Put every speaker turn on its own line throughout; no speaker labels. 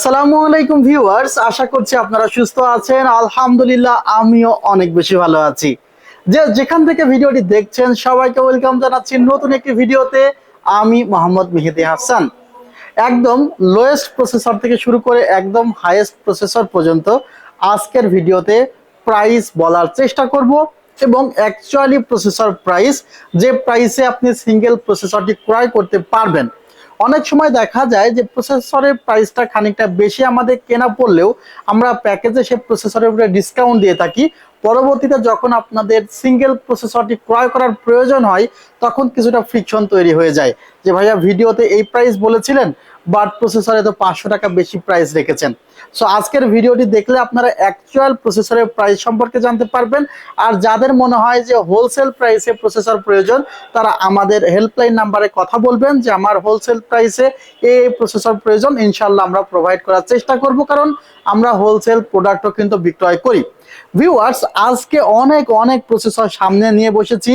আসসালামু আলাইকুম ভিউয়ার্স, আশা করছি আপনারা সুস্থ আছেন। আলহামদুলিল্লাহ, আমিও অনেক বেশি ভালো আছি। যে যেখান থেকে ভিডিওটি দেখছেন, সবাইকে ওয়েলকাম জানাচ্ছি নতুন একটি ভিডিওতে। আমি মোহাম্মদ মেহেদি হাসান। একদম লোয়েস্ট প্রসেসর থেকে শুরু করে একদম হাইয়েস্ট প্রসেসর পর্যন্ত আজকের ভিডিওতে প্রাইস বলার চেষ্টা করব এবং অ্যাকচুয়ালি প্রসেসর প্রাইস যে প্রাইসে আপনি সিঙ্গেল প্রসেসরটি ক্রয় করতে পারবেন অনেক সময় দেখা যায় যে প্রসেসরের প্রাইসটা খানিকটা বেশি আমাদের কেনা পড়লেও আমরা প্যাকেজে সে প্রসেসরের উপরে ডিসকাউন্ট দিয়ে থাকি। পরবর্তীতে যখন আপনাদের সিঙ্গেল প্রসেসরটি ক্রয় করার প্রয়োজন হয়, তখন কিছুটা ফ্রিকশন তৈরি হয়ে যায়। যে ভাইয়া ভিডিওতে এই প্রাইস বলেছিলেন বাট প্রসেসরে তো পাঁচশো টাকা বেশি প্রাইস রেখেছেন। সো আজকের ভিডিওটি দেখলে আপনারা অ্যাকচুয়াল প্রসেসরের প্রাইস সম্পর্কে জানতে পারবেন। আর যাদের মনে হয় যে হোলসেল প্রাইসে প্রসেসর প্রয়োজন, তারা আমাদের হেল্পলাইন নাম্বারে কথা বলবেন যে আমার হোলসেল প্রাইসে এই প্রসেসর প্রয়োজন ইনশাল্লাহ আমরা প্রোভাইড করার চেষ্টা করব। কারণ আমরা হোলসেল প্রোডাক্টও কিন্তু বিক্রয় করি। ভিউয়ার্স আজকে অনেক অনেক প্রসেসর সামনে নিয়ে বসেছি।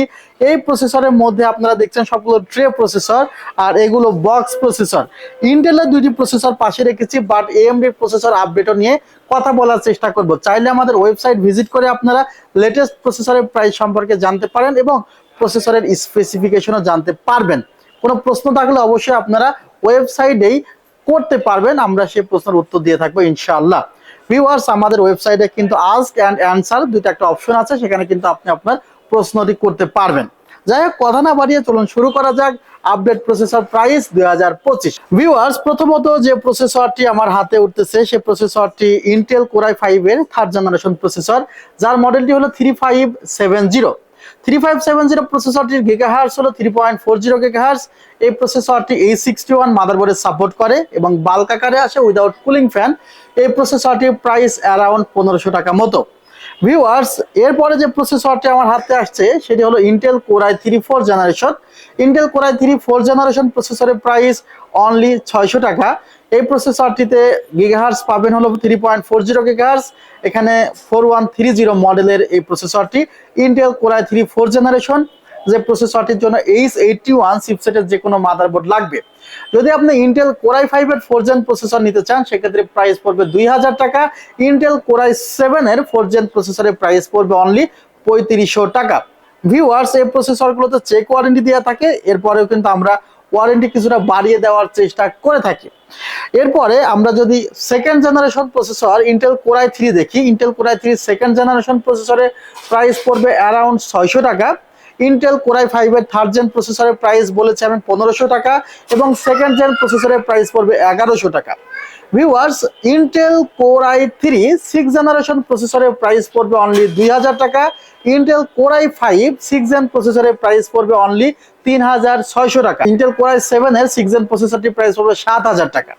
এই প্রসেসরের মধ্যে আপনারা দেখছেন সবগুলো ট্রে প্রসেসর আর এগুলো বক্স প্রসেসর ইন্টেলের দুইটি প্রসেসর পাশে রেখেছি বাট এএমডি প্রসেসর আপডেটও নিয়ে কথা বলার চেষ্টা করব। চাইলে আমাদের ওয়েবসাইট ভিজিট করে আপনারা লেটেস্ট প্রসেসরের প্রাইস সম্পর্কে জানতে পারেন এবং প্রসেসরের স্পেসিফিকেশনও জানতে পারবেন। কোনো প্রশ্ন থাকলে অবশ্যই আপনারা ওয়েবসাইটেই করতে পারবেন, আমরা সেই প্রশ্নের উত্তর দিয়ে থাকব ইনশাআল্লাহ। ভিউয়ার্স আমাদের ওয়েবসাইটে কিন্তু আস্ক অ্যান্ড অ্যান্সার দুইটা একটা অপশন আছে, সেখানে কিন্তু আপনি আপনার প্রশ্নটি করতে পারবেন। যাই হোক, কথা না বাড়িয়ে চলুন শুরু করা যাক আপডেট প্রসেসর প্রাইস দুই হাজার পঁচিশ। ভিউয়ার্স প্রথমত যে প্রসেসরটি আমার হাতে উঠতেছে, সেই প্রসেসরটি ইন্টেল কোরাই ফাইভ এর থার্ড জেনারেশন প্রসেসর যার মডেলটি হলো three five seven zero three five seven zero প্রসেসরটির gigahertz হলো three point four zero gigahertz এই প্রসেসরটি এই সিক্সটি ওয়ান মাদারবোর্ডে সাপোর্ট করে এবং বাল্ক আকারে আসে উইদাউট কুলিং ফ্যান এই প্রসেসরটির প্রাইস অ্যারাউন্ড পনেরোশো টাকা মতো। ভিউয়ার্স এরপরে যে প্রসেসরটি আমার হাতে আসছে, সেটি হলো Intel core i three four generation Intel core i three four generation প্রসেসরের প্রাইস অনলি ছয়শো টাকা। এই প্রসেসরটিতে গিগাহার্স পাবেন হলো three point four zero gigahertz এখানে ফোর ওয়ান থ্রি জিরো মডেলের এই প্রসেসরটি Intel core i three four generation যে প্রসেসরটির জন্য এইচ এইটটি ওয়ান চিপসেটের যে কোনো মাদারবোর্ড লাগবে। যদি আপনি ইন্টেল কোরাই ফাইভ এর ফোর জেন প্রসেসর নিতে চান, সেক্ষেত্রে প্রাইস পড়বে দুই হাজার টাকা। ইন্টেল কোরাই সেভেন এর ফোর জেন প্রসেসরের প্রাইস পড়বে অনলি পঁয়ত্রিশশো টাকা। ভিউয়ার্স এই প্রসেসরগুলোতে চেক ওয়ারেন্টি দেওয়া থাকে। এরপরেও কিন্তু আমরা ওয়ারেন্টি কিছুটা বাড়িয়ে দেওয়ার চেষ্টা করে থাকে। এরপরে আমরা যদি second generation processor Intel core i three দেখি Intel core i three second generation প্রসেসরের প্রাইস পড়বে অ্যারাউন্ড ছয়শো টাকা। ইন্টেল কোরাই ফাইভ এর থার্ড জেন প্রসেসরের প্রাইস বলেছে আমি পনেরোশো টাকা এবং সেকেন্ড জেন প্রসেসরের প্রাইস পড়বে এগারোশো টাকা। Viewers Intel core i three six generation প্রসেসরের প্রাইস পড়বে অনলি দুই হাজার টাকা। Intel core i five six gen প্রসেসরের প্রাইস পড়বে অনলি তিন হাজার ছয়শো টাকা। ইন্টেল কোরাই সেভেন এর সিক্স জেন প্রসেসরটির প্রাইস পড়বে সাত হাজার টাকা।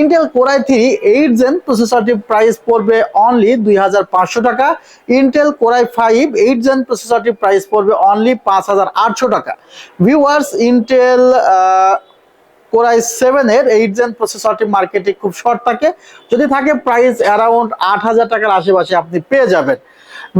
Intel core i three eight gen প্রসেসরটির price পড়বে অনলি দুই হাজার পাঁচশো টাকা। Intel core i five eight gen প্রসেসরটির price পড়বে অনলি পাঁচ হাজার আটশো টাকা। ভিউয়ার্স ইন্টেল কোরাই সেভেনের এইট জেন প্রসেসরটি মার্কেটে খুব শর্ট থাকে। যদি থাকে প্রাইস অ্যারাউন্ড আট হাজার টাকার আশেপাশে আপনি পেয়ে যাবেন।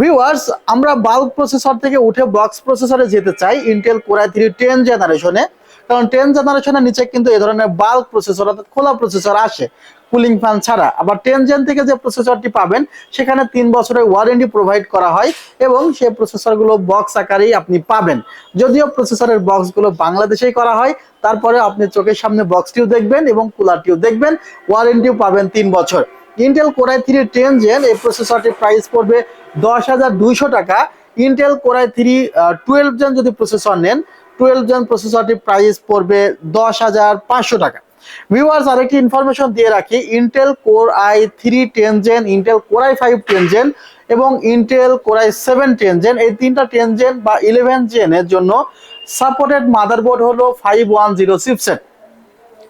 ভিউয়ার্স আমরা বাল্ক প্রসেসর থেকে উঠে বক্স প্রসেসরে যেতে চাই ইন্টেল কোরাই থ্রি টেন জেনারেশনে কারণ টেন জেনারেশনের নিচে কিন্তু এই ধরনের বাল্ক প্রসেসর অর্থাৎ খোলা প্রসেসর আসে কুলিং ফ্যান ছাড়া। আবার টেন জেন থেকে যে প্রসেসরটি পাবেন, সেখানে তিন বছরের ওয়ারেন্টি প্রোভাইড করা হয় এবং সেই প্রসেসরগুলো বক্স আকারেই আপনি পাবেন। যদিও প্রসেসরের বক্সগুলো বাংলাদেশেই করা হয়, তারপরে আপনি চোখের সামনে বক্সটিও দেখবেন এবং কুলারটিও দেখবেন ওয়ারেন্টিও পাবেন তিন বছর। Intel core i three ten gen এই প্রসেসরটির প্রাইস পড়বে দশ হাজার দুইশো টাকা। Intel core i three twelve gen যদি প্রসেসর নেন টুয়েলভ জেন প্রসেসরটির প্রাইস পড়বে দশ হাজার পাঁচশো টাকা। ভিউয়ার্স আরেকটি ইনফরমেশন দিয়ে রাখি Intel core I three ten gen Intel core i five ten gen এবং Intel core i seven ten gen এই তিনটা টেন জেন বা ইলেভেন জেনের জন্য সাপোর্টেড মাদারবোর্ড হলো ফাইভ ওয়ান জিরো চিপসেট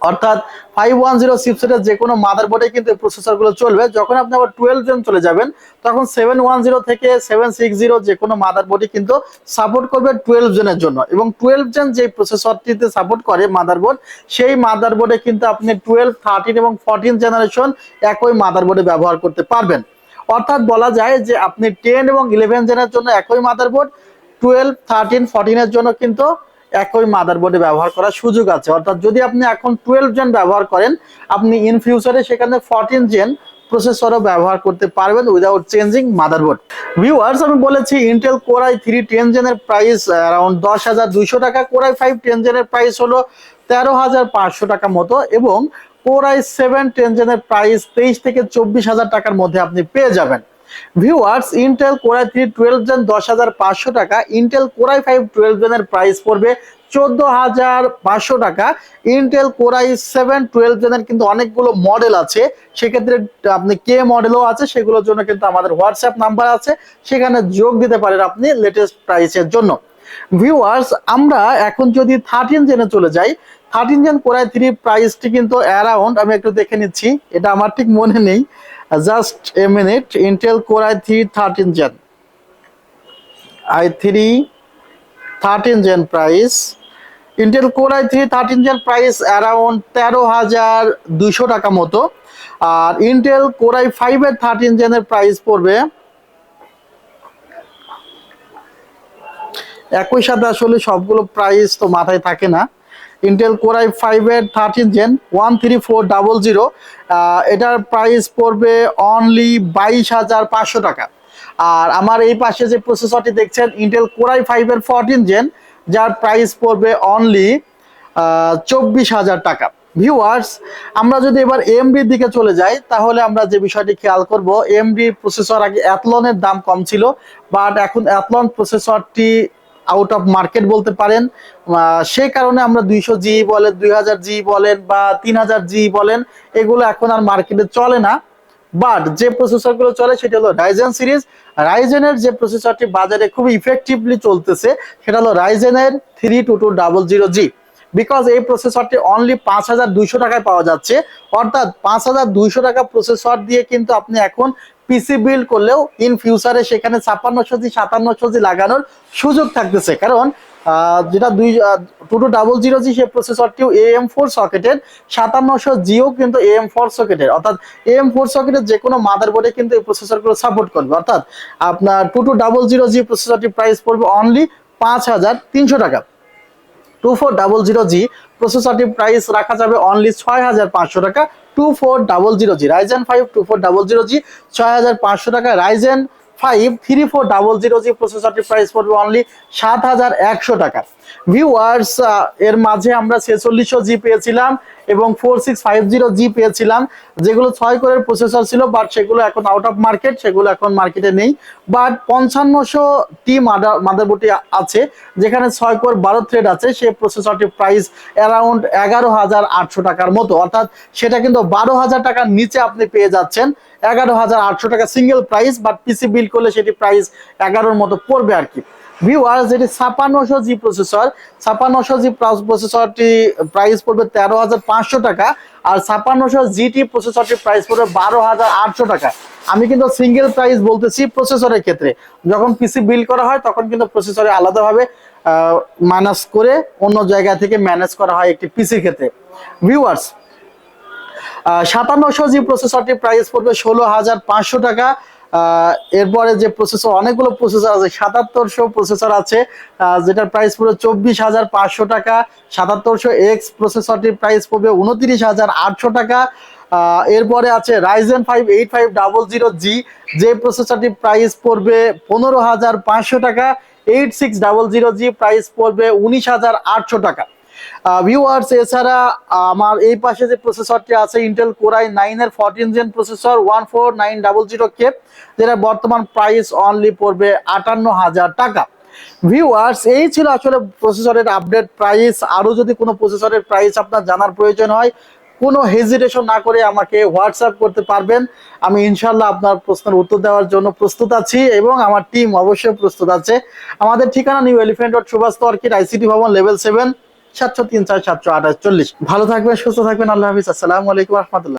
অর্থাৎ ফাইভ ওয়ান জিরো চিপসেটের যে কোনো মাদারবোর্ডে কিন্তু এই প্রসেসরগুলো চলবে। যখন আপনি আবার টুয়েলভ জেন চলে যাবেন, তখন সেভেন ওয়ান জিরো থেকে সেভেন সিক্স জিরো যে কোনো মাদারবোর্ডই কিন্তু সাপোর্ট করবে টুয়েলভ জেনের জন্য। এবং টুয়েলভ জেন যে প্রসেসরটিতে সাপোর্ট করে মাদারবোর্ড সেই মাদারবোর্ডে কিন্তু আপনি টুয়েলভ থার্টিন এবং ফোরটিন জেনারেশন একই মাদারবোর্ডে ব্যবহার করতে পারবেন। অর্থাৎ বলা যায় যে আপনি টেন এবং ইলেভেন জেনের জন্য একই মাদারবোর্ড টুয়েলভ থার্টিন ফোরটিনের জন্য কিন্তু একই মাদারবোর্ডে ব্যবহার করার সুযোগ আছে। অর্থাৎ যদি আপনি এখন টুয়েলভ জেন ব্যবহার করেন, আপনি ইন ফিউচারে সেখানে ফোরটিন জেন প্রসেসরও ব্যবহার করতে পারবেন উইদাউট চেঞ্জিং মাদারবোর্ড ভিউয়ার্স আমি বলেছি Intel core i three ten জেনের price around দশ হাজার দুইশো টাকা। কোরাই ফাইভ টেন জেনের প্রাইস হলো তেরো হাজার পাঁচশো টাকা মতো এবং কোরাই সেভেন টেন জেনের প্রাইস তেইশ থেকে চব্বিশ হাজার টাকার মধ্যে আপনি পেয়ে যাবেন। Viewers Intel core i three twelve gen দশ হাজার পাঁচশো টাকা Intel core i five twelve জেনের price পড়বে চোদ্দ হাজার পাঁচশো টাকা। Intel core i seven twelve জেনের কিন্তু অনেকগুলো মডেল আছে। সেক্ষেত্রে আপনি কে মডেলও আছে, সেগুলোর জন্য কিন্তু আমাদের হোয়াটসঅ্যাপ নাম্বার আছে। সেখানে যোগ দিতে পারেন আপনি লেটেস্ট প্রাইসের জন্য। ভিউয়ার্স আমরা এখন যদি থার্টিন জেনে চলে যাই thirteen gen core i three প্রাইসটি কিন্তু অ্যারাউন্ড আমি একটু দেখে নিচ্ছি, এটা আমার ঠিক মনে নেই just a minute Intel core i three thirteen gen I three thirteen gen price Intel core i three thirteen gen price around তেরো হাজার দুশো টাকা মতো, আর ইন্টেল কোরাই ফাইভের থার্টিন জেনের প্রাইস পড়বে একই সাথে আসলে সবগুলো প্রাইস তো মাথায় থাকে না। ইন্টেল কোরাই ফাইভের thirteen gen one three four double zero এটার প্রাইস পড়বে অনলি বাইশ হাজার পাঁচশো টাকা। আর আমার এই পাশে যে প্রসেসরটি দেখছেন ইন্টেল কোরাই ফাইভের ফোরটিন জেন যার প্রাইস পড়বে অনলি চব্বিশ হাজার টাকা। ভিউয়ার্স আমরা যদি এবার এমডির দিকে চলে যাই, তাহলে আমরা যে বিষয়টি খেয়াল করব এমডি প্রসেসর আগে অ্যাথলনের দাম কম ছিল বাট এখন অ্যাথলন প্রসেসরটি আউট অফ মার্কেট বলতে পারেন সেই কারণে আমরা দুইশো জি বলেন, দুই হাজার জি বলেন বা তিন হাজার জি বলেন, এগুলো এখন আর মার্কেটে চলে না। বাট যে প্রসেসরগুলো চলে সেটা হলো রাইজেন সিরিজ রাইজেনের যে প্রসেসরটি বাজারে খুব ইফেক্টিভলি চলতেছে, সেটা হলো রাইজেনের three two two double zero G because এই প্রসেসরটি অনলি পাঁচ হাজার দুইশো টাকায় পাওয়া যাচ্ছে, অর্থাৎ পাঁচ হাজার দুইশো টাকা প্রসেসর দিয়ে কিন্তু আপনি এখন পিসি বিল্ড করলেও ইন ফিউচারে সেখানে ছাপ্পান্নশো জি, সাতান্নশো জি লাগানোর সুযোগ থাকতেছে। কারণ যেটা দুই two two double zero G সেই প্রসেসরটিও এ এম ফোর সকেটের, সাতান্নশো জিও কিন্তু এ এম ফোর সকেটের। অর্থাৎ এ এম ফোর সকেটের যে কোনো মাদারবোর্ডে কিন্তু এই প্রসেসরগুলো সাপোর্ট করবে। অর্থাৎ আপনার two two double zero G প্রসেসরটির price পড়বে অনলি পাঁচ হাজার তিনশো টাকা। Two four double zero G প্রসেসরটির price রাখা যাবে অনলি ছয় হাজার পাঁচশো টাকা। Two four double zero G Ryzen five two four double zero G ছয় হাজার পাঁচশো টাকা। Ryzen five three four double zero G প্রসেসরটির price পড়বে অনলি সাত হাজার একশো টাকা। ভিউয়ার্স এর মাঝে আমরা ছেচল্লিশশো জি পেয়েছিলাম এবং four six five zero G পেয়েছিলাম। যেগুলো ছয় প্রসেসর ছিল বাট সেগুলো এখন আউট অফ মার্কেট সেগুলো এখন মার্কেটে নেই। বাট পঞ্চান্নশো টি মাদারবোর্ডটি আছে, যেখানে ছয় কোর বারো থ্রেড আছে। সেই প্রসেসরটির প্রাইস অ্যারাউন্ড এগারো হাজার আটশো টাকার মতো। অর্থাৎ সেটা কিন্তু বারো হাজার টাকার নিচে আপনি পেয়ে যাচ্ছেন। এগারো হাজার আটশো টাকা single price but PC bill করলে সেটি প্রাইস এগারোর মতো পড়বে আর কি। ভিউয়ার্স যেটি ছাপান্নশো জি প্রসেসর ছাপান্নশো জি প্রসেসরটি প্রাইস পড়বে তেরো হাজার পাঁচশো টাকা, আর ছাপান্নশো জিটি প্রসেসরটির প্রাইস পড়বে বারো হাজার আটশো টাকা। আমি কিন্তু সিঙ্গেল প্রাইস বলতেছি প্রসেসরের ক্ষেত্রে। যখন পিসি বিল করা হয়, তখন কিন্তু প্রসেসরে আলাদাভাবে মাইনাস করে অন্য জায়গা থেকে ম্যানেজ করা হয় একটি পিসির ক্ষেত্রে। ভিউয়ার্স সাতান্নশো জি প্রসেসরটির প্রাইস পড়বে ষোলো হাজার পাঁচশো টাকা এরপরে যে প্রসেসর অনেকগুলো প্রসেসর আছে, সাতাত্তরশো প্রসেসর আছে যেটার প্রাইস পড়বে চব্বিশ হাজার পাঁচশো টাকা, সাতাত্তরশো এক্স প্রসেসরটির প্রাইস পড়বে উনত্রিশ হাজার আটশো টাকা। এরপরে আছে Ryzen five eight five double zero G যে প্রসেসরটির প্রাইস পড়বে পনেরো হাজার পাঁচশো টাকা eight six double zero G price পড়বে উনিশ হাজার আটশো টাকা। ভিউয়ার্স এছাড়া আমার এই পাশে যে প্রসেসরটি আছে ইন্টেল কোরাই নাইন এর fourteen gen processor one four nine double zero K যেটা বর্তমান প্রাইস অনলি পড়বে আটান্ন হাজার টাকা। ভিউয়ার্স এই ছিল আসলে প্রসেসরের আপডেট প্রাইস আরও যদি কোনো প্রসেসরের প্রাইস আপনার জানার প্রয়োজন হয়, কোনো হেজিটেশন না করে আমাকে হোয়াটসঅ্যাপ করতে পারবেন। আমি ইনশাল্লাহ আপনার প্রশ্নের উত্তর দেওয়ার জন্য প্রস্তুত আছি এবং আমার টিম অবশ্যই প্রস্তুত আছে। আমাদের ঠিকানা নিউ এলিফেন্ট রোড সুভাষ তর্কিট আইসিটি ভবন লেভেল সেভেন সাতশো তিন চার সাতশো আঠাশ চল্লিশ। ভালো থাকবেন, সুস্থ থাকবেন, আল্লাহ হাফিজ। আসসালামু আলাইকুম রহমতুল্লাহ।